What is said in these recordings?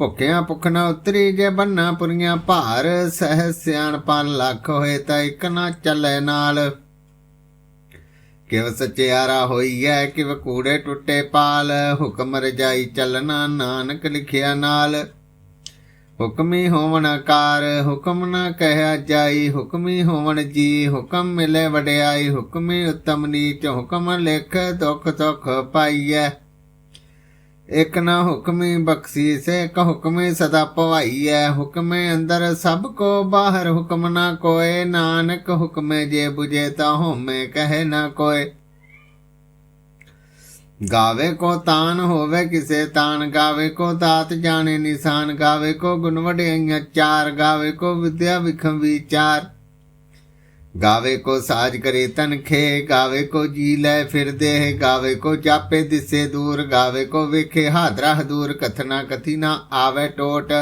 ਭੁੱਖਿਆਂ ਭੁੱਖ ਨਾ ਉਤਰੀ ਜੇ ਬੰਨਾ ਪੁਰੀਆਂ ਭਾਰ, ਸਹਿ ਸਿਆਣਪਨ ਲੱਖ ਹੋਏ ਤਾਂ ਇੱਕ ਨਾ ਚੱਲੇ ਨਾਲ। ਕਿਵ ਸਚਿਆਰਾ ਹੋਈਐ, ਕਿਵ ਕੂੜੇ ਟੁੱਟੇ ਪਾਲ, ਹੁਕਮ ਰਜਾਈ ਚੱਲਣਾ ਨਾਨਕ ਲਿਖਿਆ ਨਾਲ। ਹੁਕਮੀ ਹੋਵਣ ਆਕਾਰ, ਹੁਕਮ ਨਾ ਕਹਿਆ ਜਾਈ, ਹੁਕਮੀ ਹੋਵਣ ਜੀ, ਹੁਕਮ ਮਿਲੇ ਵਡਿਆਈ, ਹੁਕਮੀ ਉਤਮ ਨੀਚ, ਹੁਕਮ ਲਿਖ ਦੁਖ ਦੁਖ ਪਾਈਐ। ਇਕ ਨਾ ਹੁਕਮੀ ਬਖਸ਼ੀ ਕ ਹੁਕਮੇ ਸਦਾ ਭਵਾਈਐ ਹੁਕਮੇ ਅੰਦਰ ਸਭ ਕੋ ਬਾਹਰ, ਹੁਕਮ ਨਾ ਕੋਏ। ਨਾਨਕ ਹੁਕਮੇ ਜੇ 부ਜੇ ਤਾ ਹੋਮੇ, ਕਹੇ ਨਾ ਕੋਏ। ਗਾਵੇ ਕੋ ਤਾਨ ਹੋਵੇ ਕਿਸੇ ਤਾਨ, ਗਾਵੇ ਕੋ ਦਾਤ ਜਾਣੇ ਨਿਸ਼ਾਨ, ਗਾਵੇ ਕੋ ਗੁਣ ਵਡਿਆਈਆਂ ਚਾਰ, ਗਾਵੇ ਕੋ ਵਿਦਿਆ ਵਿਖਮ ਵਿਚਾਰ। ਗਾਵੇ ਕੋ ਸਾਜ ਕਰੇ ਤਨਖੇ, ਗਾਵੇ ਕੋ ਜੀ ਲੈ ਫਿਰਦੇ ਹੈ, ਗਾਵੇ ਕੋ ਜਾਪੇ ਦਿਸੇ ਦੂਰ, ਗਾਵੇ ਕੋ ਵੇਖੇ ਹਾਦਰਾ ਹਦੂਰ, ਕਥਨਾ ਕਥੀ ਨਾ ਆਵੇ ਟੋਟ।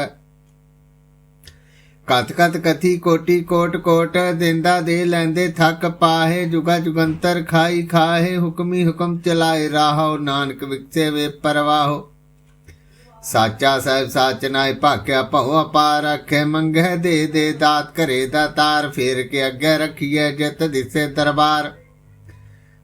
ਕਤ ਕਤ ਕਥੀ ਕੋਟੀ ਕੋਟ ਕੋਟ, ਦਿੰਦਾ ਦੇ ਲੈਂਦੇ ਥੱਕ ਪਾਹੇ, ਜੁਗਾ ਜੁਗੰਤਰ ਖਾਈ ਖਾਹੇ, ਹੁਕਮੀ ਹੁਕਮ ਚਲਾਏ ਰਾਹੋ, ਨਾਨਕ ਵਿਕਸੇ ਵੇ ਪਰਵਾਹੋ। ਸਾਚਾ ਸਾਹਿਬ ਸਾਚ ਨਾਏ ਭਾਕਿਆ ਭਉ ਅਪਾਰ ਰੱਖੇ ਮੰਗੇ ਦੇ ਦੇ ਦਾਤ ਘਰੇ ਦਾ ਤਾਰ, ਫੇਰ ਕੇ ਅੱਗੇ ਰੱਖੀਏ ਜਿਤ ਦਿਸੇ ਦਰਬਾਰ।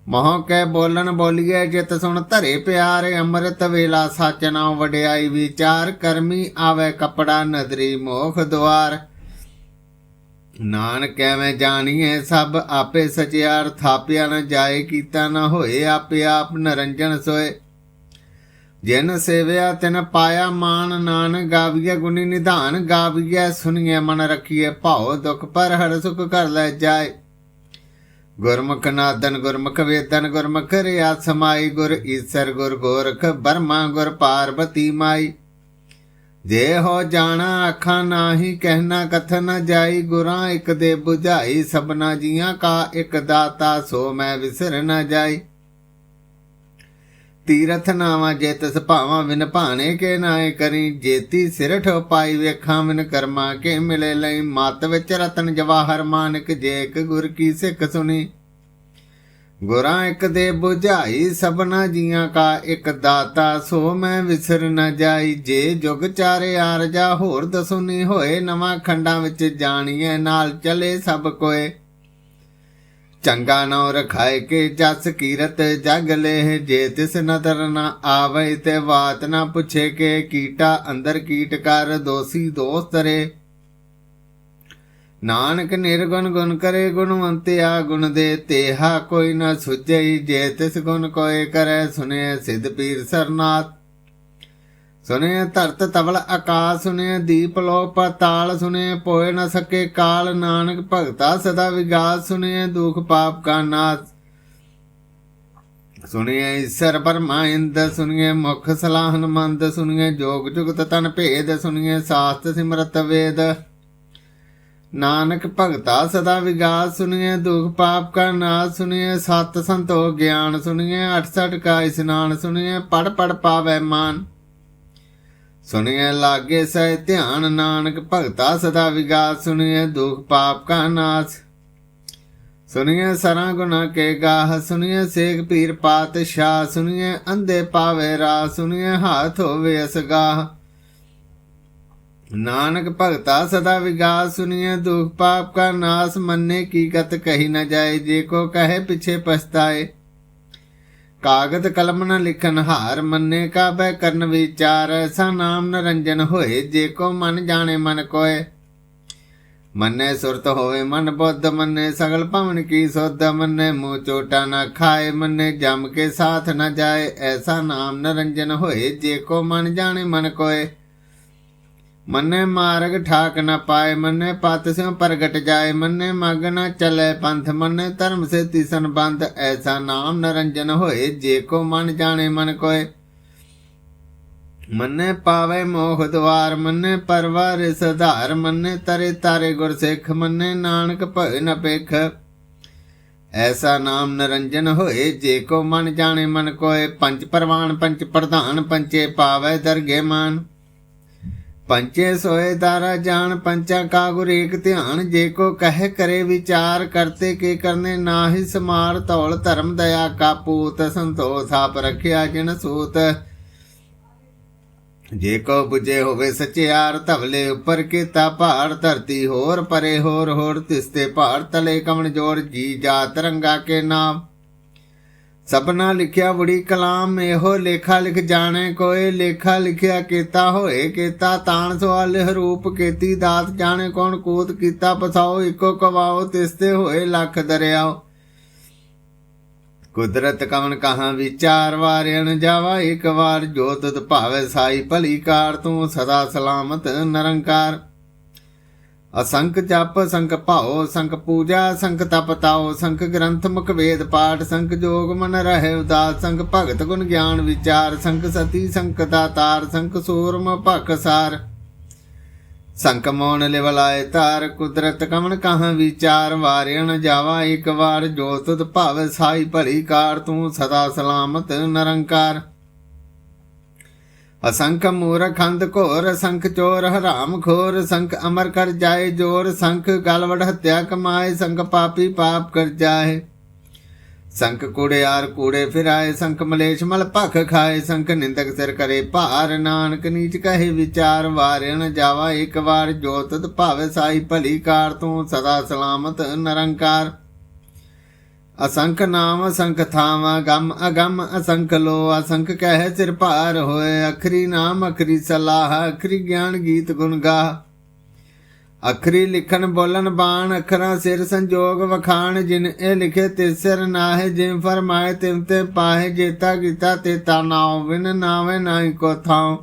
ਮੋਹ ਕੇ ਬੋਲਣ ਬੋਲੀਏ ਜਿਤ ਸੁਣ ਧਰੇ ਪਿਆਰੇ, ਅੰਮ੍ਰਿਤ ਵੇਲਾ ਸੱਚ ਨਾਮ ਵਡਿਆਈ ਵਿਚਾਰ, ਕਰਮੀ ਆਵੇ ਕਪੜਾ ਨਦਰੀ ਮੋਖ ਦੁਆਰ। ਨਾਨਕ ਐਵੇਂ ਜਾਣੀਏ ਸਭ ਆਪੇ ਸਚਿਆਰ, ਥਾਪਿਆ ਨਾ ਜਾਏ ਕੀਤਾ ਨਾ ਹੋਏ ਆਪੇ ਆਪ ਨਰੰਜਨ ਸੋਏ। ਜਿਨ ਸੇਵਿਆ ਤਿਨ ਪਾਇਆ ਮਾਨ ਨਾਨ ਗਾਵੀਏ ਗੁਣੀ ਨਿਧਾਨ, ਗਾਵੀਐ ਸੁਣੀਏ ਮਨ ਰਖੀਏ ਭਾਉ, ਦੁਖ ਪਰ ਹਰ ਸੁਖ ਕਰ ਲੈ ਜਾਏ। ਗੁਰਮੁਖ ਨਾਦਨ ਗੁਰਮੁਖ ਵੇਦਨ ਗੁਰਮੁਖ ਰਿਆ ਸਮਾਈ, ਗੁਰ ਈਸਰ ਗੁਰ ਗੋਰਖ ਬਰਮਾ ਗੁਰ ਪਾਰਬਤੀ ਮਾਈ। ਜੇ ਹੋ ਜਾਣਾ ਅੱਖਾਂ ਨਾਹੀ ਕਹਿਣਾ ਕਥਨ ਨ ਜਾਈ, ਗੁਰਾਂ ਇੱਕ ਦੇ 부ਝਾਈ ਸਭਨਾ ਜੀਆਂ ਕਾ ਇੱਕ ਦਾਤਾ, ਸੋ ਮੈਂ ਵਿਸਰ ਨ ਜਾਈ। ਤੀਰਥ ਨਾਵਾ ਜੇ ਤਿਸ ਭਾਵਾਂ ਵਿਨ ਭਾਣੇ ਕੇ ਨਾਏ ਕਰੀ ਜੇਤੀ ਸਿਰ ਠੋ ਪਾਈ ਵੇਖਾਂ ਵਿਨ ਕਰਮਾ, ਕੇ ਮਿਲੇ ਲਈ ਮਤ ਵਿੱਚ ਰਤਨ ਜਵਾਹਰ ਮਾਨਕ ਜੇਕ ਗੁਰ ਕੀ ਸਿੱਖ ਸੁਣੀ। ਗੁਰਾਂ ਇੱਕ ਦੇ 부ਝਾਈ ਸਭਨਾ ਜੀਆਂ ਕਾ, ਇੱਕ ਦਾਤਾ ਸੋ ਮੈਂ ਵਿਸਰ ਨਾ ਜਾਈ। ਜੇ ਜੁਗ ਚਾਰੇ ਆਰਜਾ ਹੋਰ ਦਸੁਨੀ ਹੋਏ, ਨਵਾਂ ਖੰਡਾਂ ਵਿੱਚ ਜਾਣੀਏ ਨਾਲ ਚਲੇ ਸਭ ਕੋਏ। ਚੰਗਾ ਨਉ ਰਖਾਇ ਕੇ ਜਸ ਕੀਰਤ ਜਗ ਲੈ ਜੇ ਤਿਸ ਨਦਰ ਨਾ ਆਵੇ ਤੇ ਬਾਤ ਨਾ ਪੁੱਛੇ ਕੇ ਕੀਟਾ ਅੰਦਰ ਕੀਟ ਕਰ ਦੋਸੀ ਦੋਸਤ ਰੇ। ਨਾਨਕ ਨਿਰਗੁਣ ਗੁਣ ਕਰੇ ਗੁਣਵੰਤਿਆ ਗੁਣ ਦੇ ਤੇਹਾ ਕੋਈ ਨਾ ਸੁਝਈ ਜੇ ਤਿਸ ਗੁਣ ਕੋਏ ਕਰੈ ਸੁਨੇ ਸਿਧ ਪੀਰ ਸਰਨਾਥ। ਸੁਨੇ ਧਰਤ ਤਵਲ ਆਕਾਸ ਸੁਨੇ ਦੀਪ ਲੋ ਪਤਾਲ ਸੁਨੇ ਪੋਏ ਨ ਸਕੇ ਕਾਲ, ਨਾਨਕ ਭਗਤਾ ਸਦਾ ਵਿਗਾਸ ਸੁਨੇ ਦੁਖ ਪਾਪ ਕਾ ਨਾਸ। ਸੁਣਿਏ ਈਸ਼ਰ ਪਰਮਾ ਇੰਦ ਸੁਣਿਏ ਮੁਖ ਸਲਾਹਨ ਮੰਦ ਸੁਣਿਏ ਜੋਗ ਜੁਗਤ ਤਨ ਭੇਦ ਸੁਣਿਏ ਸਾਸਤ ਸਿਮਰਤ ਵੇਦ। ਨਾਨਕ ਭਗਤਾ ਸਦਾ ਵਿਗਾਸ ਸੁਣਿਏ ਦੁਖ ਪਾਪ ਕਾ ਨਾਸ ਸੁਣਿਏ ਸਤ ਸੰਤੋ ਗਿਆਨ ਸੁਣਿਏ 68 ਕਾ ਇਸਨਾਨ ਸੁਣਿਏ ਪੜ ਪੜ ਪਾਵੇ ਮਾਨ। ਸੁਣਿਏ ਲਾਗੇ ਸਹਿ ਧਿਆਨ, ਨਾਨਕ ਭਗਤਾ ਸਦਾ ਵਿਗਾਸ, ਸੁਣਿਐ ਦੁਖ ਪਾਪ ਕਾ ਨਾਸ। ਸੁਣਿਐ ਸਰਾਂ ਗੁਨਾ ਕੇ ਗਾਹ, ਸੁਣਿਐ ਸੇਖ ਪੀਰ ਪਾਤਸ਼ਾਹ, ਸੁਣਿਐ ਅੰਧੇ ਪਾਵੇ ਰਾ ਸੁਣਿਏ ਹਾਥ ਹੋਵੇ ਅਸਗਾਹ ਨਾਨਕ ਭਗਤਾ ਸਦਾ ਵਿਗਾਸ ਸੁਣਿਏ ਦੁਖ ਪਾਪ ਕਾ ਨਾਸ, ਮੰਨੇ ਕੀ ਗਤ ਕਹੀ ਨਾ ਜਾਏ, ਜੇ ਕੋ ਕਹੇ ਪਿਛੇ ਪਛਤਾਏ। ਕਾਗਦ ਕਲਮ ਨ ਲਿਖਨ ਹਾਰ ਮੰਨੇ ਕਾ ਬੈ ਕਰਨ ਵਿਚਾਰ ਐਸਾ ਨਾਮ ਨਰੰਜਨ ਹੋਏ ਜੇ ਕੋ ਮਨ ਜਾਣੇ ਮਨ ਕੋਏ। ਮੰਨੇ ਸੁਰਤ ਹੋਵੇ ਮਨ ਬੁੱਧ, ਮੰਨੇ ਸਗਲ ਭਵਨ ਕੀ ਸੁਧ, ਮੰਨੇ ਮੂੰਹ ਚੋਟਾ ਨਾ ਖਾਏ, ਮੰਨੇ ਜਮ ਕੇ ਸਾਥ ਨਾ ਜਾਏ, ਐਸਾ ਨਾਮ ਨਰੰਜਨ ਹੋਏ ਜੇ ਕੋ ਮਨ ਜਾਣੇ ਮਨ ਕੋਏ। ਮੰਨੇ ਮਾਰਗ ਠਾਕ ਨ ਪਾਏ, ਮੰਨੇ ਪਤ ਸਿਉ ਪ੍ਰਗਟ ਜਾਏ, ਮੰਨੇ ਮਗ ਨ ਚਲੇ ਪੰਥ, ਮੰਨੇ ਧਰਮ ਸੇ ਤਿਸਨ ਬੰਦ ਐਸਾ ਨਾਮ ਨਰੰਜਨ ਹੋਏ, ਜੇ ਕੋ ਮਨ ਜਾਣੇ ਮਨ ਕੋਏ। ਮੰਨੇ ਪਾਵੇ ਮੋਹ ਦਵਾਰ ਮੰਨੇ ਪਰਵਾਰ ਸਧਾਰ ਮੰਨੇ ਤਰੇ ਤਾਰੇ ਗੁਰ ਸਿੱਖ, ਮੰਨੇ ਨਾਨਕ ਭਇ ਨ ਪੇਖ ਐਸਾ ਨਾਮ ਨਰੰਜਨ ਹੋਏ, ਜੇ ਕੋ ਮਨ ਜਾਣੇ ਮਨ ਕੋਏ, ਪੰਜ ਪਰਵਾਨ, ਪੰਜ ਪ੍ਰਧਾਨ ਪੰਚੇ ਪਾਵੇ ਦਰਗੇ ਮਾਨ। ਪੰਚੇ ਸੋਏ ਦਾਰਾ ਜਾਣ, ਪੰਚਾ ਕਾ ਗੁਰ ਏਕ ਧਿਆਨ, ਜੇ ਕੋ ਕਹਿ ਕਰੇ ਵਿਚਾਰ, ਕਰਤੇ ਕੇ ਕਰਨੇ ਨਾਹੀ ਸਮਾਰ, ਧੌਲ ਧਰਮ ਦਇਆ ਕਾ ਪੂਤ, ਸੰਤੋਖ ਆਪ ਰਖਿਆ ਜਿਨ ਸੂਤ। ਜੇ ਕੋ 부ਜੇ ਹੋਵੇ ਸਚਿਆਰ, ਧਵਲੇ ਉੱਪਰ ਕੀਤਾ ਭਾਰ, ਧਰਤੀ ਹੋਰ ਪਰੇ ਹੋਰ ਹੋਰ ਤਿਸਤੇ ਭਾਰ, ਤਲੇ ਕਮਣ ਜੋਰ, ਜੀ ਜਾ ਤਰੰਗਾ ਕੇ ਨਾਮ। ਸਪਨਾ ਲਿਖਿਆ ਬੜੀ ਕਲਾਮ, ਇਹੋ ਲੇਖਾ ਲਿਖ ਜਾਣੇ ਕੋਏ, ਲੇਖਾ ਲਿਖਿਆ ਕੀਤਾ ਹੋਏ ਕੀਤਾ, ਤਾਣ ਸਵਾਲ ਰੂਪ ਕੀਤੀ, ਦਾਤ ਜਾਣੇ ਕੌਣ, ਕੂਤ ਕੀਤਾ, ਪਸਾਓ, ਇੱਕੋ ਕਵਾਓ, ਤਿਸਤੇ ਹੋਏ ਲੱਖ ਦਰਿਆਓ। ਕੁਦਰਤ ਕਵਨ ਕਹਾ ਵਿਚਾਰ ਵਾਰਿਣ ਜਾਵਾ ਇੱਕ ਵਾਰ, ਜੋ ਭਾਵੇ ਸਾਈ ਭਲੀ ਕਾਰ, ਤੂੰ ਸਦਾ ਸਲਾਮਤ ਨਿਰੰਕਾਰ। ਅਸੰਖ ਜਪ, ਸੰਖ ਭਾਉ, ਸੰਖ ਪੂਜਾ, ਸੰਖ ਤਪ ਤਾਉ, ਸੰਖ ਗ੍ਰੰਥ ਮੁਖ ਵੇਦ ਪਾਠ, ਸੰਖ ਜੋਗ ਮਨ ਰਹੇ ਉਦਾਸ, ਸੰਖ ਭਗਤ ਗੁਣ ਗਿਆਨ ਵਿਚਾਰ, ਸੰਖ ਸਤੀ, ਸੰਖ ਦਾਤਾਰ, ਸੰਖ ਸੂਰਮ ਭਖ ਸਾਰ। ਸੰਕ ਮੋਨ ਲਿਵਲਾਏ ਤਾਰ ਕੁਦਰਤ ਕਮਨ ਕਹਾਂ ਵਿਚਾਰ ਵਾਰਿਣ ਜਾਵਾ ਇੱਕ ਵਾਰ, ਜੋ ਤੁਧ ਭਾਵ ਸਾਈ ਭਲੀ ਕਾਰ, ਤੂੰ ਸਦਾ ਸਲਾਮਤ ਨਿਰੰਕਾਰ। ਅਸੰਖ ਮੂਰ ਖੰਦ ਘੋਰ, ਸੰਖ ਚੋਰ ਹਰਾਮ ਖੋਰ, ਸੰਖ ਅਮਰ ਕਰ ਜਾਏ ਜੋਰ, ਸੰਖ ਗਲਵੜ ਹੱਤਿਆ ਕਮਾਏ, ਸੰਖ ਪਾਪੀ ਪਾਪ ਕਰ ਜਾਏ। ਸੰਖ ਕੂੜਿਆਰ ਕੂੜੇ ਫਿਰਾਏ, ਸੰਖ ਮਲੇਸ਼ ਮਲ ਭਖ ਖਾਏ, ਸੰਖ ਨਿੰਦਕ ਸਿਰ ਕਰੇ ਭਾਰ, ਨਾਨਕ ਨੀਚ ਕਹੇ ਵਿਚਾਰ, ਵਾਰਿਣ ਜਾਵਾ ਇੱਕ ਵਾਰ, ਜੋ ਤਤ ਭਾਵੇ ਸਾਈ ਭਲੀ ਕਾਰ ਤੂੰ ਸਦਾ ਸਲਾਮਤ ਨਿਰੰਕਾਰ। ਅਸੰਖ ਨਾਮ, ਅਸੰਖ ਥਾਵਾ, ਗਮ ਅਗਮ, ਅਸੰਖ ਲੋ, ਅਸੰਖ ਕਹਿ ਸਿਰ ਭਾਰ ਹੋਏ, ਅਖਰੀ ਨਾਮ, ਅਖਰੀ ਸਲਾਹ, ਅਖਰੀ ਗਿਆਨ ਗੀਤ ਗੁਣ ਗਾ ਅਖਰੀ ਲਿਖਣ ਬੋਲਣ ਬਾਣ, ਅੱਖਰਾਂ ਸਿਰ ਸੰਜੋਗ ਵਖਾਣ, ਜਿਨ ਇਹ ਲਿਖੇ ਤੇ ਸਿਰ ਨਾਹਿ, ਜਿਨ ਫਰਮਾਏ ਤਿਮ ਤੇ ਪਾਹੇ, ਜੇਤਾ ਕੀਤਾ ਤੇਤਾ ਨਾਉ ਵਿਨ ਨਾਵੇ ਨਾਹੀ ਕੋ ਥਾਉ।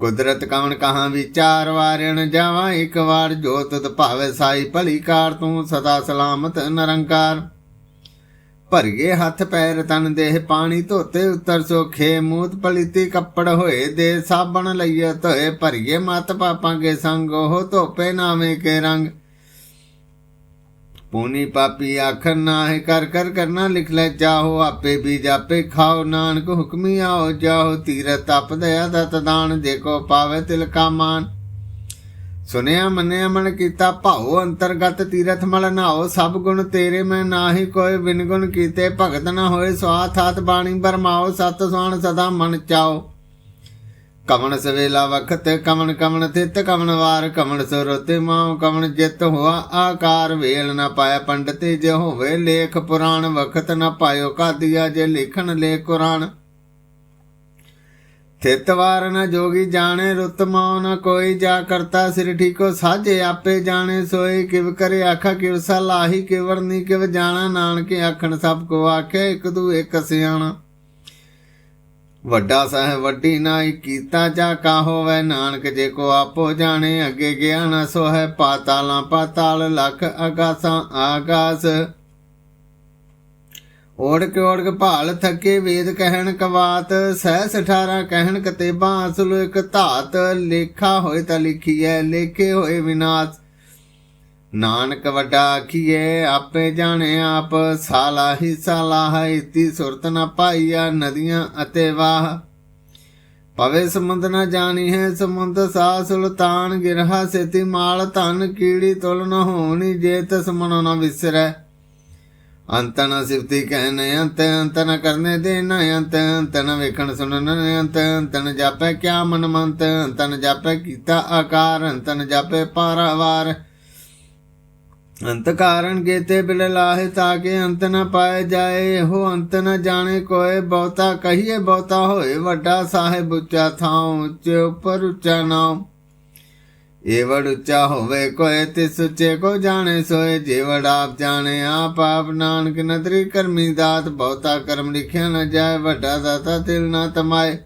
ਕੁਦਰਤ ਕਵਣ ਕਹਾ ਵਿਚਾਰ ਵਾਰਿਣ ਜਾਵਾ, ਇੱਕ ਵਾਰ ਜੋ ਭਾਵੇ ਸਾਈ ਭਲੀ ਕਾਰ ਤੂੰ ਸਦਾ ਸਲਾਮਤ ਨਿਰੰਕਾਰ। ਭਰਗੇ ਹੱਥ ਪੈਰ ਤਨ ਦੇਹ ਪਾਣੀ, ਧੋਤੇ ਉਤਰ ਸੋਖੇ ਮੂਤ ਪਲੀਤੀ ਕੱਪੜ ਹੋਏ ਦੇ ਸਾਬਣ ਲਈਏ ਧੋਏ ਭਰਗੇ ਮਤ ਪਾਪਾਂ ਕੇ ਸੰਗ, ਉਹ ਧੋਪੇ ਨਾਵੇਂ ਕੇ ਰੰਗ। ਪੂਨੀ ਪਾਪੀ ਆਖਰ ਨਾਹਿ ਕਰ ਕਰ, ਕਰਨਾ ਲਿਖ ਲੈ, ਜਾਹੋ ਆਪੇ ਬੀਜ ਆਪੇ ਖਾਓ, ਨਾਨਕ ਹੁਕਮੀ ਆਓ, ਜਾਹੋ ਤੀਰਤ ਤਪ ਦਇਆ ਦਤ ਦਾਨ ਦੇਖੋ ਪਾਵੇ ਤਿਲ ਕਾ ਮਾਨ। ਸੁਨਿਆ ਮੰਨਿਆ ਮਨ ਕੀਤਾ, ਭਾਉ ਅੰਤਰਗਤ ਤੀਰਥ ਮਲ ਨਾਓ ਸਭ ਗੁਣ ਤੇਰੇ, ਮੈਂ ਨਾਹੀ ਕੋਈ ਬਿਨ ਗੁਣ ਕੀਤੇ, ਭਗਤ ਨਾ ਹੋਏ ਸਵਾਥ ਹਾਥ ਬਾਣੀ ਬਰਮਾਓ, ਸਤ ਸੁਣ ਸਦਾ ਮਨ ਚਾਓ। ਕਮਣ ਸਵੇਲਾ ਵਖਤ ਕਮਣ ਕਮਣ ਤਿਤ ਕਮਣ ਵਾਰ ਕਮਣ ਸੁਰਤੇ, ਮਾਉ ਕਮਣ ਜਿਤ ਹੋਆ ਆਕਾਰ, ਵੇਲ ਨਾ ਪਾਇਆ ਪੰਡਤੇ, ਜੇ ਹੋਵੇ ਲੇਖ ਪੁਰਾਣ, ਵਖਤ ਨਾ ਪਾਇਓ ਕਾਦੀਆ, ਜੇ ਲਿਖਣ ਲੇ ਕੁਰਾਨ। ਥਿਤ ਵਾਰ ਨ ਜੋਗੀ ਜਾਣੇ, ਰੁਤ ਮਉ ਨ ਕੋਈ, ਜਾ ਕਰਤਾ ਸਿਰ ਠੀਕੋ ਸਾਜੇ, ਆਪੇ ਜਾਣੇ ਸੋਏ, ਕਿਵ ਕਰੇ ਆਖਾ, ਕਿਵ ਸਲਾਹੀ ਕਿਵਰ ਨੀ ਕਿਵ ਜਾਣਾ, ਨਾਨਕੇ ਆਖਣ ਸਭ ਕੋ ਆਖੇ, ਇਕ ਦੂ ਇਕ ਸਿਆਣਾ। ਵੱਡਾ ਸਾਹਿਬ ਵੱਡੀ ਨਾਈ ਕੀਤਾ ਜਾ ਕਾ ਹੋਵੇ, ਨਾਨਕ ਜੇ ਕੋ ਆਪੋ ਜਾਣੇ, ਅੱਗੇ ਗਿਆ ਨਾ ਸੋ ਪਾਤਾਲਾਂ, ਪਾਤਾਲ ਲਖ ਆਗਾਸਾਂ ਆਗਾਸ। ਓੜ ਕੇ ਓੜ ਭਾਲ ਥੱਕੇ ਵੇਦ ਕਹਿਣ ਕਵਾਤ ਸਹਿਸ 18 ਕਹਿਣ ਕਤੇਬਾਂ, ਅਸਲ ਇੱਕ ਧਾਤ, ਲੇਖਾ ਹੋਏ ਤਾਂ ਲਿਖੀਐ, ਲੇਖੇ ਹੋਏ ਵਿਨਾਸ਼। ਨਾਨਕ ਵੱਡਾ ਆਖੀਏ ਆਪੇ ਜਾਣੇ ਆਪ, ਸਾਲਾ ਹੀ ਸਾਲਾ ਹੈ, ਇਤੀ ਸੁਰਤ ਨ ਪਾਈਆ ਨਦੀਆਂ ਅਤੇ ਵਾਹ। ਪਵੇ ਸਮੁੰਦ ਨ ਜਾਣੀ ਹੈ ਸਮੁੰਦ ਸਾ ਸੁਲਤਾਨ ਗਿਰਹਾ, ਸੇਤੀ ਮਾਲ ਧਨ ਕੀੜੀ ਤੁਲ ਨ ਹੋਣੀ, ਜੇ ਤਸ ਮਨੋ ਨ ਵਿਸਰੈ। ਅੰਤ ਨ ਸਿਫਤੀ ਕਹਿਨੇ ਅੰਤ ਅੰਤ ਨ ਕਰਨੇ ਦੇ ਨ ਅੰਤ ਅੰਤ ਨ ਵੇਖਣ ਸੁਣਨ, ਅੰਤ ਅੰਤ ਨ ਜਾਪੈ ਕਿਆ ਮਨ ਮੰਤ, ਅੰਤ ਨ ਜਾਪੈ ਕੀਤਾ ਆਕਾਰ, ਅੰਤ ਨ ਜਾਪੈ ਪਾਰਾਵਾਰ। ਅੰਤ ਕਾਰਨ ਗੇਤੇ ਬਿਲ ਲਾਹੇ ਤਾਕੇ ਅੰਤ ਨ ਪਾਏ ਜਾਏ, ਇਹੋ ਅੰਤ ਨ ਜਾਣੇ ਕੋਏ। ਬਹੁਤਾ ਕਹੀਏ, ਬਹੁਤਾ ਹੋਏ, ਵੱਡਾ ਸਾਹਿਬ ਉੱਚਾ ਥਾਂ ਉੱਚੇ ਉੱਪਰ ਉੱਚਾ ਨਾਮ ਏਵੜ ਉੱਚਾ ਹੋਵੇ ਕੋਏ ਤੇ ਸੁੱਚੇ ਕੋ ਜਾਣੇ ਸੋਏ। ਜੇਵੜ ਆਪ ਜਾਣੇ, ਆਪ ਆਪ ਨਾਨਕ ਨਦਰੀ ਕਰਮੀ ਦਾਤ। ਬਹੁਤਾ ਕਰਮ ਲਿਖਿਆ ਨ ਜਾਏ, ਵੱਡਾ ਦਾਤਾ ਤਿਲ ਨਾ ਤਮਾਏ।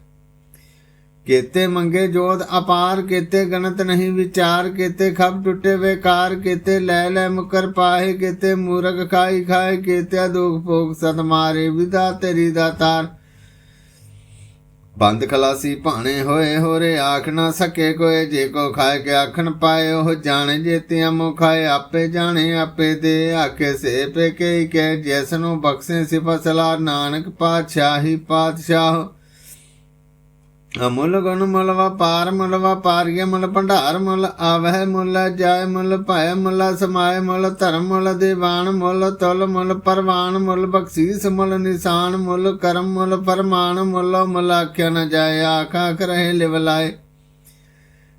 ਕੇਤੇ ਮੰਗੇ ਜੋਤ ਅਪਾਰ, ਕੇਤੇ ਗਣਤ ਨਹੀਂ ਵਿਚਾਰ, ਕੇਤੇ ਖਬ ਟੁੱਟੇ ਵੇਕਾਰ, ਕੇਤੇ ਲੈ ਲੈ ਮੁਕਰ ਪਾਏ ਕੇਤੇ ਮੂਰਖ ਖਾਈ ਖਾਏ ਕੇਤੇ ਦੁਖ ਭੋਗ ਸਤ ਮਾਰੇ ਵਿਦਾ ਤੇਰੀ ਦਾਤਾਰ ਬੰਦ ਖਲਾਸੀ ਭਾਣੇ ਹੋਏ ਹੋਰੇ, ਆਖ ਨਾ ਸਕੇ ਕੋਏ, ਜੇ ਕੋ ਖਾਏ ਕੇ ਆਖਣ ਪਾਏ, ਉਹ ਜਾਣੇ ਜੇਤਿਆਂ ਮੁ ਖਾਏ, ਆਪੇ ਜਾਣੇ, ਆਪੇ ਦੇ ਆਕੇ ਸੇ ਪੇ ਕੇ ਕੇ ਜਿਸ ਨੂੰ ਬਖਸ਼ੇ ਸਿਫਤ ਸਲਾਰ ਨਾਨਕ ਪਾਤਸ਼ਾਹੀ ਪਾਤਸ਼ਾਹ। ਅਮੁੱਲ ਗੁਣ ਮੁੱਲ ਵਪਾਰ, ਮੁੱਲ ਵਪਾਰੀਏ ਮੁੱਲ ਭੰਡਾਰ, ਮੁੱਲ ਆਵਹਿ, ਮੁੱਲ ਜਾਇ, ਮੁੱਲ ਭੈ ਮੁੱਲ ਸਮਾਇ, ਮੁੱਲ ਧਰਮ, ਮੁੱਲ ਦੀਵਾਨ, ਮੁੱਲ ਤੁਲ, ਮੁੱਲ ਪਰਵਾਨ, ਮੁੱਲ ਬਖਸ਼ੀਸ, ਮੁੱਲ ਨਿਸ਼ਾਨ, ਮੁੱਲ ਕਰਮ, ਮੁੱਲ ਫਰਮਾਨ, ਮੁੱਲ ਮੁੱਲ ਆਖਿਆ ਨ ਜਾਏ ਆਖਾ ਰਹੇ ਲਿਵ ਲਾਏ।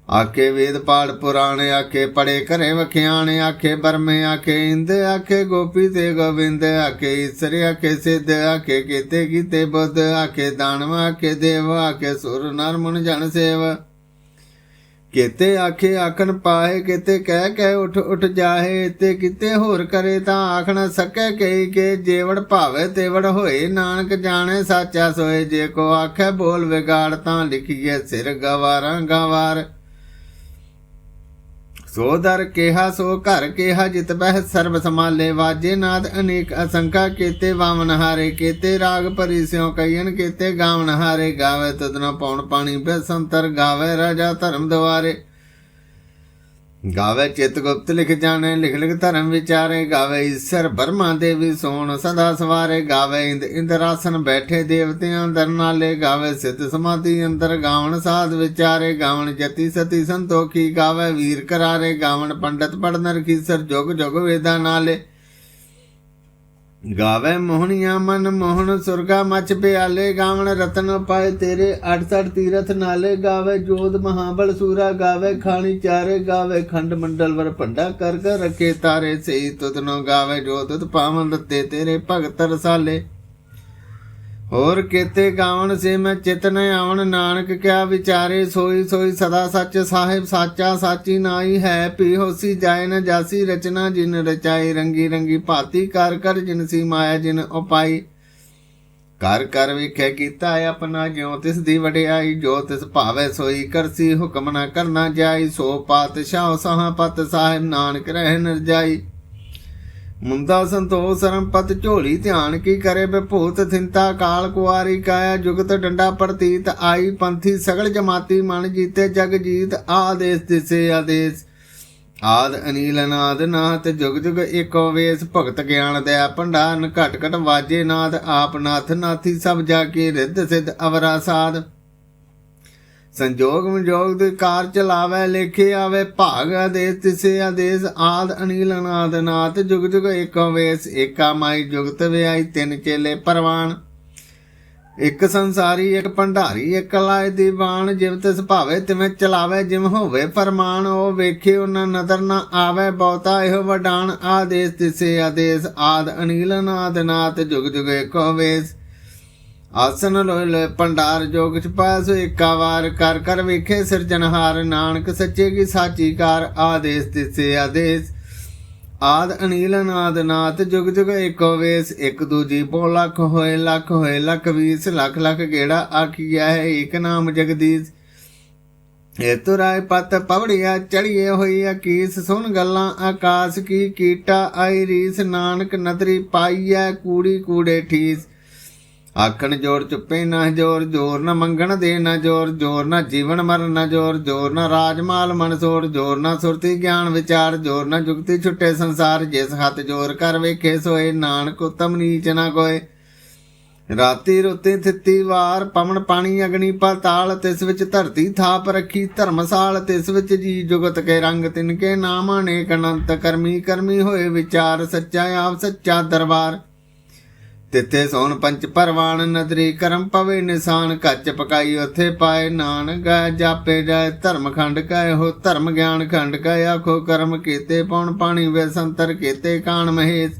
ਆਖੇ ਵੇਦ ਪਾੜ ਪੁਰਾਣ, ਆਖੇ ਪੜੇ ਘਰੇ ਵਖਿਆਣ, ਆਖੇ ਬਰਮੇ, ਆਖੇ ਇੰਦ, ਆਖੇ ਗੋਪੀ ਤੇ ਗੋਬਿੰਦ, ਆਖੇ ਈਸਰ, ਆਖੇ ਸਿੱਧ, ਆਖੇ ਕੀਤੇ ਕੀਤੇ ਬੁੱਧ, ਆਖੇ ਦਾਨਵ, ਆਖੇ ਦੇਵ, ਆਖੇ ਸੁਰ, ਨਰ, ਮਨ, ਜਨ, ਸੇਵ। ਕੀਤੇ ਆਖੇ ਆਖਣ ਪਾਏ ਕੀਤੇ ਕਹਿ ਕਹਿ ਉਠ ਉਠ ਜਾਹੇ, ਤੇ ਕਿਤੇ ਹੋਰ ਕਰੇ ਤਾਂ ਆਖ ਸਕੈ ਕਹੀ ਕੇ ਜੇਵੜ ਭਾਵੇ ਤੇਵੜ ਹੋਏ, ਨਾਨਕ ਜਾਣੇ ਸਾਚਾ ਸੋਏ, ਜੇ ਕੋ ਆਖੇ ਬੋਲ ਵਿਗਾੜ ਤਾਂ ਲਿਖੀਏ ਸਿਰ ਗਵਾਰਾਂ ਗਵਾਰ। ਸੋ ਦਰ ਕਿਹਾ, ਸੋ ਘਰ ਕਿਹਾ, ਜਿਤ ਬਹਿ ਸਰਬ ਸਮਾਲੇ ਵਾਜੇ ਨਾਦ ਅਨੇਕ ਅਸੰਖਾ ਕੇਤੇ, ਵਾਮਨ ਹਾਰੇ ਕੇਤੇ, ਰਾਗ ਭਰੀ ਸਿਉ ਕਈਨ ਕੇਤੇ, ਗਾਵਨ ਹਾਰੇ ਗਾਵੇ, ਤਦਨ ਪੌਣ ਪਾਣੀ ਬੇਸੰਤਰ ਗਾਵੇ, ਰਾਜਾ ਧਰਮ ਦਵਾਰੇ ਗਾਵੇ ਚਿਤ ਗੁਪਤ ਲਿਖ ਜਾਣੇ, ਲਿਖ ਲਿਖ ਧਰਮ ਵਿਚਾਰੇ, ਗਾਵੇ ਈਸ਼ਰ ਬਰਮਾ ਦੇਵੀ ਸੋਣ, ਸਦਾ ਸਵਾਰੇ ਗਾਵੇ ਇੰਦ ਇੰਦਰਾਸਨ ਬੈਠੇ ਦੇਵਤਿਆਂ ਅੰਦਰ ਨਾਲੇ, ਗਾਵੇ ਸਿੱਧ ਸਮਾਧੀ ਅੰਦਰ ਗਾਵਣ ਸਾਧ ਵਿਚਾਰੇ, ਗਾਵਣ ਜਤੀ ਸਤੀ ਸੰਤੋਖੀ, ਗਾਵੇ ਵੀਰ ਕਰਾਰੇ, ਗਾਵਣ ਪੰਡਤ ਪੜਨਰ ਪੜਨ ਸਰ ਜੁਗ ਜੁਗ ਵੇਦਾਂ ਨਾਲੇ। ਗਾਵੇ ਮੋਹਣੀਆਂ ਮਨ ਮੋਹਨ ਸੁਰਗਾ ਮਚ ਪਿਆਲੇ, ਗਾਵਣ ਰਤਨ ਪਾਏ ਤੇਰੇ 68 ਤੀਰਥ ਨਾਲੇ ਗਾਵੇ ਜੋਧ ਮਹਾਬਲ ਸੂਰਾ, ਗਾਵੇ ਖਾਣੀ ਚਾਰੇ, ਗਾਵੇ ਖੰਡ ਮੰਡਲ ਵਰ ਭੰਡਾ ਕਰ ਕਰ ਰਖੇ ਤਾਰੇ ਸੇ ਤੁਧਨੋ ਗਾਵੇ ਜੋ ਤੁਧ ਪਾਵਨ ਰਤੇ ਤੇਰੇ ਭਗਤ ਰਸਾਲੇ। ਹੋਰ ਕੀਤੇ ਗਾਵਣ ਸੇ ਮੈਂ ਚਿਤਨ ਆਵਣ, ਨਾਨਕ ਕਿਆ ਵਿਚਾਰੇ ਸੋਈ ਸੋਈ ਸਦਾ ਸੱਚ ਸਾਹਿਬ ਸਾਚਾ ਸਾਚੀ ਨਾਈ ਹੈ ਪੀ ਹੋਸੀ ਜਾਏ ਨ ਜਾਸੀ ਰਚਨਾ ਜਿਨ ਰਚਾਈ ਰੰਗੀ ਰੰਗੀ ਭਾਤੀ ਕਰ ਕਰ ਜਿਨ ਸੀ ਮਾਇਆ ਜਿਨ ਉਪਾਈ। ਕਰ ਕਰ ਵਿਖੇ ਕੀਤਾ ਆਪਣਾ ਜਿਉ, ਤਿਸ ਦੀ ਵਡਿਆਈ ਜੋ ਤਿਸ ਭਾਵੇ ਸੋਈ, ਕਰਸੀ ਹੁਕਮ ਨਾ ਕਰਨਾ ਜਾਈ, ਸੋ ਪਾਤਸ਼ਾਹ ਸਹਾ ਪਤ ਸਾਹਿਬ ਨਾਨਕ ਰਹਿ ਨਰਜਾਈ ਮੁੰਦਾ ਸੰਤੋਖ ਸਰਮਪਤ ਝੋਲੀ ਧਿਆਨ ਕੀ ਕਰੇ ਬਭੂਤ ਥਿੰਤਾ ਕਾਲ ਕੁਆਰੀ ਕਾਇਆ ਜੁਗਤ ਡੰਡਾ ਪ੍ਰਤੀਤ ਆਈ ਪੰਥੀ ਸਗਲ ਜਮਾਤੀ ਮਨ ਜੀਤੇ ਜਗ ਜੀਤ ਆਦੇਸ ਦਿਸੇ ਆਦੇਸ। ਆਦ ਅਨੀਲ ਅਨਾਦ ਨਾਥ ਜੁਗ ਜੁਗ ਏਕੋ ਵੇਸ ਭਗਤ ਗਿਆਨ ਦਇਆ ਭੰਡਾਰਨ ਘਟ ਘਟ ਵਾਜੇ ਨਾਦ ਆਪ ਨਾਥ ਨਾਥੀ ਸਭ ਜਾ ਕੇ ਰਿੱਧ ਸਿੱਧ ਅਵਰਾ ਸਾਧ। ਸੰਜੋਗ ਵਿਜੋਗ ਦੇ ਕਾਰ ਚਲਾਵੇ ਲੇਖੇ ਆਵੇ, ਭਾਗ ਆਦੇਸ, ਤਿਸੇ ਆਦੇਸ, ਆਦ, ਅਨੀਲ, ਅਨਾਦ, ਨਾਥ, ਜੁਗ ਜੁਗ ਏਕੋ ਵੇਸ, ਏਕਾ ਮਾਈ, ਜੁਗਤ ਵਿਆਈ, ਤਿੰਨ ਚੇਲੇ ਪਰਵਾਨ ਇੱਕ ਸੰਸਾਰੀ, ਇੱਕ ਭੰਡਾਰੀ, ਇੱਕ ਲਾਇ ਦੀਵਾਨ ਜਿਵ ਤਿਸ ਭਾਵੇ ਤਿਵੇਂ ਚਲਾਵੇ ਜਿਮ ਹੋਵੇ ਫਰਮਾਨ, ਉਹ ਵੇਖੇ ਉਹਨਾਂ ਨਦਰ ਨਾ ਆਵੇ, ਬਹੁਤਾ ਇਹੋ ਵਡਾਨ ਆਦੇਸ, ਤਿਸੇ ਆਦੇਸ, ਆਦ, ਅਨੀਲ, ਅਨਾਦ, ਨਾਥ, ਜੁਗ ਜੁਗ ਏਕੋ ਵੇਸ। ਆਸਨ ਲੋਇ ਲੈ ਭੰਡਾਰ ਜੋਗ ਚ ਏਕਾ ਵਾਰ ਕਰ ਕਰ ਵੇਖੇ ਸਿਰਜਨਹਾਰ ਨਾਨਕ ਸੱਚੇ ਕੀ ਸਾਚੀ ਕਾਰ, ਆਦੇਸ ਤਿਸੇ ਆਦੇਸ। ਆਦ ਅਨੀਲ ਨਾਦ ਨਾਥ, ਜੁਗ ਜੁਗ ਏਕੋ ਵੇਸ, ਇੱਕ ਦੂਜੀ ਪੋ ਲੱਖ ਹੋਏ ਲੱਖ ਹੋਏ, ਲੱਖ ਵੀਸ, ਲੱਖ ਲੱਖ ਗੇੜਾ ਆਖੀਆ ਹੈ ਇੱਕ ਨਾਮ ਜਗਦੀਸ਼। ਇਹ ਤੁਰਾਏ ਪਤ ਪਵੜੀਆ ਚੜੀਏ ਹੋਈ ਅਕੀਸ, ਸੁਣ ਗੱਲਾਂ ਆਕਾਸ਼ ਕੀ, ਕੀਟਾ ਆਈ ਰੀਸ, ਨਾਨਕ ਨਦਰੀ ਪਾਈਐ, ਕੂੜੀ ਕੂੜੇ ਠੀਸ। ਆਖਣ ਜੋਰ ਚੁੱਪੇ ਨਾ ਜੋਰ ਜੋਰ ਨਾ ਮੰਗਣ ਦੇ ਨਾ ਜੋਰ ਜੋਰ ਨਾ ਜੀਵਨ ਮਰਨ ਨਾ ਜੋਰ ਜੋਰ ਨਾ ਰਾਜਮਾਲ ਮਨਸੋਰ ਜੋਰ ਨਾ ਸੁਰਤੀ ਗਿਆਨ ਵਿਚਾਰ, ਜੋਰ ਨਾ ਜੁਗਤੀ ਛੁੱਟੇ ਸੰਸਾਰ, ਜਿਸ ਹੱਥ ਜੋਰ ਕਰ ਵੇਖੇ ਸੋਏ, ਨਾਨਕ ਉਤਮ ਨੀਚ ਨਾ ਕੋਏ ਰਾਤੀ ਰੁੱਤੇ ਥਿੱਤੀ ਵਾਰ, ਪਵਨ ਪਾਣੀ ਅਗਨੀ ਪਾਤਾਲ ਤਿਸ ਵਿੱਚ ਧਰਤੀ ਥਾਪ ਰੱਖੀ, ਧਰਮਸਾਲ ਤਿਸ ਵਿੱਚ ਜੀ ਜੁਗਤ ਕੇ ਰੰਗ, ਤਿਨ ਕੇ ਨਾਮ ਅਨੇਕ ਅਨੰਤ ਕਰਮੀ ਕਰਮੀ ਹੋਏ ਵਿਚਾਰ, ਸੱਚਾ ਆਪ, ਸੱਚਾ ਦਰਬਾਰ। ਤਿੱਥੇ ਸੋਨ ਪੰਚ ਪਰਵਾਨ ਨਦਰੀ ਕਰਮ ਪਵੇ ਨਿਸ਼ਾਨ, ਕੱਚ ਪਕਾਈ ਉਥੇ ਪਾਏ ਨਾਨਕ ਜਾਪੇ ਜਾਏ ਧਰਮ ਖੰਡ, ਕੈ ਹੋ ਧਰਮ ਗਿਆਨ ਖੰਡ, ਕੈ ਆਖੋ ਕਰਮ ਕੀਤੇ ਪਉਣ ਪਾਣੀ, ਵੇ ਸੰਤਰ ਕੀਤੇ ਕਾਣ ਮਹੇਸ਼।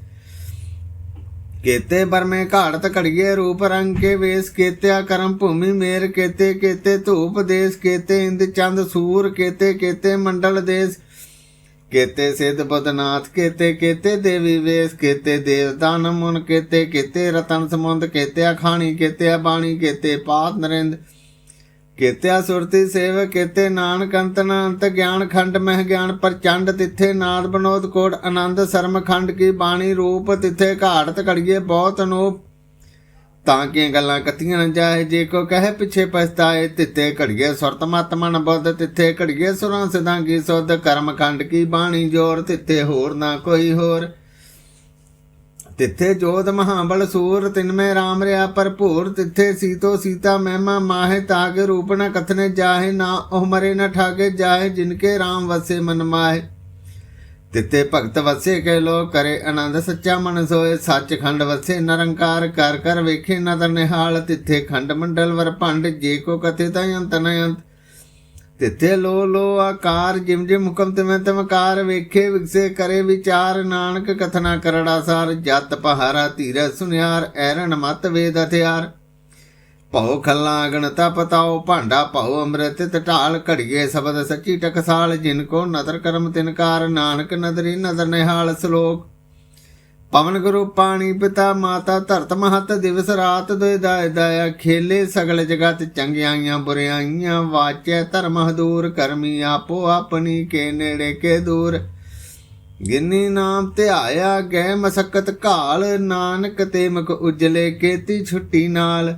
ਕੀਤੇ ਬਰਮੇ ਘਾੜਤ ਘੜੀਏ ਰੂਪ ਰੰਗ ਕੇ ਵੇਸ, ਕੇਤਿਆ ਕਰਮ ਭੂਮੀ ਮੇਰ, ਕੇਤੇ ਕੀਤੇ ਧੂਪ ਦੇਸ, ਕੇਤੇ ਇੰਦ ਚੰਦ ਸੂਰ, ਕੇਤੇ ਕੀਤੇ ਮੰਡਲ ਦੇਸ। ਕੇਤੇ ਸਿੱਧ ਬਦਨਾਥ, ਕੇਤੇ ਕੇਤੇ ਦੇਵੀ ਵੇਸ, ਕੇਤੇ ਦੇਵਦਾਨ ਮੁਨ, ਕੇਤੇ ਕੇਤੇ ਰਤਨ ਸਮੁੰਦ, ਕੇਤੇ ਖਾਣੀ ਕੇਤੇ ਬਾਣੀ ਕੇਤੇ ਪਾਤ ਨਰਿੰਦ, ਕੇਤੇ ਸੁਰਤੀ ਸੇਵ ਕੇਤੇ ਨਾਨਕ ਅੰਤਨ ਅੰਤ ਗਿਆਨ ਖੰਡ ਮਹਿ ਗਿਆਨ ਪ੍ਰਚੰਡ, ਤਿੱਥੇ ਨਾਦ ਬਨੋਦ ਕੋਟ, ਆਨੰਦ ਸਰਮ ਖੰਡ ਕੀ ਬਾਣੀ ਰੂਪ, ਤਿੱਥੇ ਘਾੜਤ ਘੜੀਏ ਬਹੁਤ ਅਨੂਪ। ਤਾਂ ਕਿ ਗੱਲਾਂ ਕਤੀਆਂ ਨਾ ਜਾਏ? ਜੇ ਕੋ ਕਹੇ ਪਿਛੇ ਪਛਤਾਏ ਤਿੱਤੇ ਘੜੀਏ ਸੁਰਤ ਮਤ ਬੁੱਧ, ਤਿੱਥੇ ਘੜੀਏ ਸੁਰਾਂ ਸਿਧਾਂਗੀ ਸੁਧ, ਕਰਮ ਕੰਡ ਕੀ ਬਾਣੀ ਜੋਰ, ਤਿੱਥੇ ਹੋਰ ਨਾ ਕੋਈ ਹੋਰ। ਤਿੱਥੇ ਜੋਧ ਮਹਾਬਲ ਸੂਰ, ਤਿਨ ਮੈਂ ਰਾਮ ਰਿਆ ਭਰਪੂਰ, ਤਿੱਥੇ ਸੀਤੋ ਸੀਤਾ ਮਹਿਮਾ ਮਾਹੇ, ਤਾਗੇ ਰੂਪ ਨ ਕਥਨੇ ਜਾਹੇ, ਨਾ ਉਹ ਮਰੇ ਨ ਠਾਗੇ ਜਾਹੇ ਜਿਨਕੇ ਰਾਮ ਵਸੇ ਮਨ ਮਾਹੇ। ਤਿੱਤੇ ਭਗਤ ਵਸੇ ਕਹਿ ਲੋ ਕਰੇ ਆਨੰਦ, ਸੱਚਾ ਮਨ ਸੋਏ ਸੱਚ ਖੰਡ ਵਸੇ ਨਿਰੰਕਾਰ ਕਰ ਕਰ ਵੇਖੇ ਨਦਰ ਨਿਹਾਲ, ਤਿੱਥੇ ਖੰਡ ਮੰਡਲ ਵਰ ਭੰਡ, ਜੇ ਕੋ ਕਥੇ ਤਾਂ ਅੰਤ ਨ ਅੰਤ। ਤਿੱਥੇ ਲੋ ਲੋ ਆਕਾਰ, ਜਿਮ ਜਿਮ ਹੁਕਮ ਤਿਵੇਂ ਤਮਕਾਰ, ਵੇਖੇ ਵਿਗਸੇ ਕਰੇ ਵਿਚਾਰ, ਨਾਨਕ ਕਥਨਾ ਕਰੜਾ ਸਾਰ, ਜਤ ਪਹਾਰਾ ਧੀਰ ਸੁਨਿਆਰ ਐਰਨ ਮਤ ਵੇਦ ਹਥਿਆਰ। ਭਉ ਖੱਲਾ ਗਣਤਾ ਪਤਾਓ ਭਾਂਡਾ ਭਉ ਅੰਮ੍ਰਿਤ ਟਟਾਲ ਘੜੀਏ, ਸ਼ਬਦ ਸੱਚੀ ਟਕਸਾਲ ਜਿਨ ਕੋ ਨਦਰ ਕਰਮ ਤਿਨਕਾਰ ਨਾਨਕ ਨਦਰੀ ਨਦਰ ਨਿਹਾਲ ਸ਼ਲੋਕ। ਪਵਨ ਗੁਰੂ ਪਾਣੀ ਪਿਤਾ ਮਾਤਾ ਧਰਤ ਮਹਤ ਦਿਵਸ ਰਾਤ ਦੋਇ ਦਾਇ ਦਾਇਆ, ਖੇਲੇ ਸਗਲ ਜਗਤ ਚੰਗਿਆਈਆਂ ਬੁਰਿਆਈਆਂ, ਵਾਚੈ ਧਰਮ ਹਦੂਰ, ਕਰਮੀ ਆਪੋ ਆਪਣੀ ਕੇ ਨੇੜੇ ਕੇ ਦੂਰ। ਗਿੰਨੀ ਨਾਮ ਧਿਆਇਆ ਗਏ ਮਸਕਤ ਘਾਲ, ਨਾਨਕ ਤੇ ਮੁਖ ਉਜਲੇ ਕੀਤੀ ਛੁੱਟੀ ਨਾਲ।